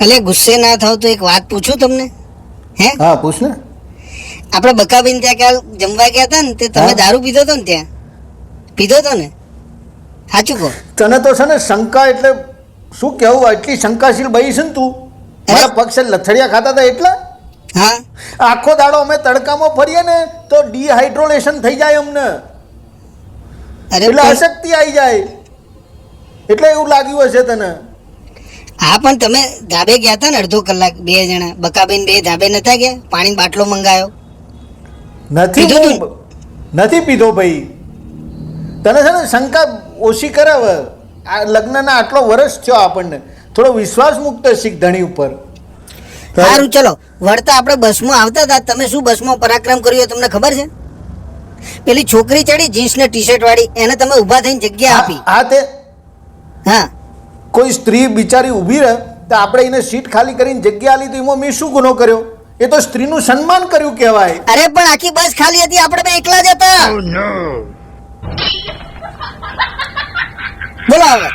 એટલે ગુસ્સે ના થાવ તો એક વાત પૂછું તમને? હે? હા પૂછ ને આપણે બકાબીન ત્યાં કાલ જમવા ગયા હતા ને તે તમે દારૂ પીધો હતો ને ત્યાં? પીધો હતો ને? સાચું કહો. તને તો છે ને શંકા એટલે શું કહેવું? એટલી શંકાશીલ બઈ છે ને તું? મારા પક્ષે લથડિયા ખાતા હતા એટલે? હા. આખો દાડો અમે તડકામાં ફરીએ ને તો ડિહાઇડ્રોલેશન થઈ જાય અમને. એટલે અશક્તિ આવી જાય. એટલે એવું લાગ્યું હશે તને. હા પણ તમે ધાબે ગયા હતા ને અડધો કલાક બે જણા બકાબેન બે ધાબે નતા ગયા? પાણી બાટલો મંગાયો? નથી નથી પીધો ભાઈ. તને છે ને શંકા ઓછી કરાવે. આ લગ્નના આટલો વર્ષ થયો આપણને. થોડો વિશ્વાસ મુક્ત શીખ ધણી ઉપર. સારું ચલો. વળતા આપણે બસમાં આવતા હતા. તમે શું બસમાં પરાક્રમ કર્યો તમને ખબર છે? પેલી છોકરી ચડી જીન્સ ને ટી શર્ટ વાળી. એને તમે ઊભા થઈને જગ્યા આપી. હા તે હા. કોઈ સ્ત્રી બિચારી ઊભી રહે તો આપણે એને સીટ ખાલી કરીને જગ્યા આલી તો એમાં મેં શું ગુનો કર્યો? એ તો સ્ત્રીનું સન્માન કર્યું કહેવાય. અરે પણ આખી બસ ખાલી હતી આપણે બે એકલા જ હતા. બોલો હવે.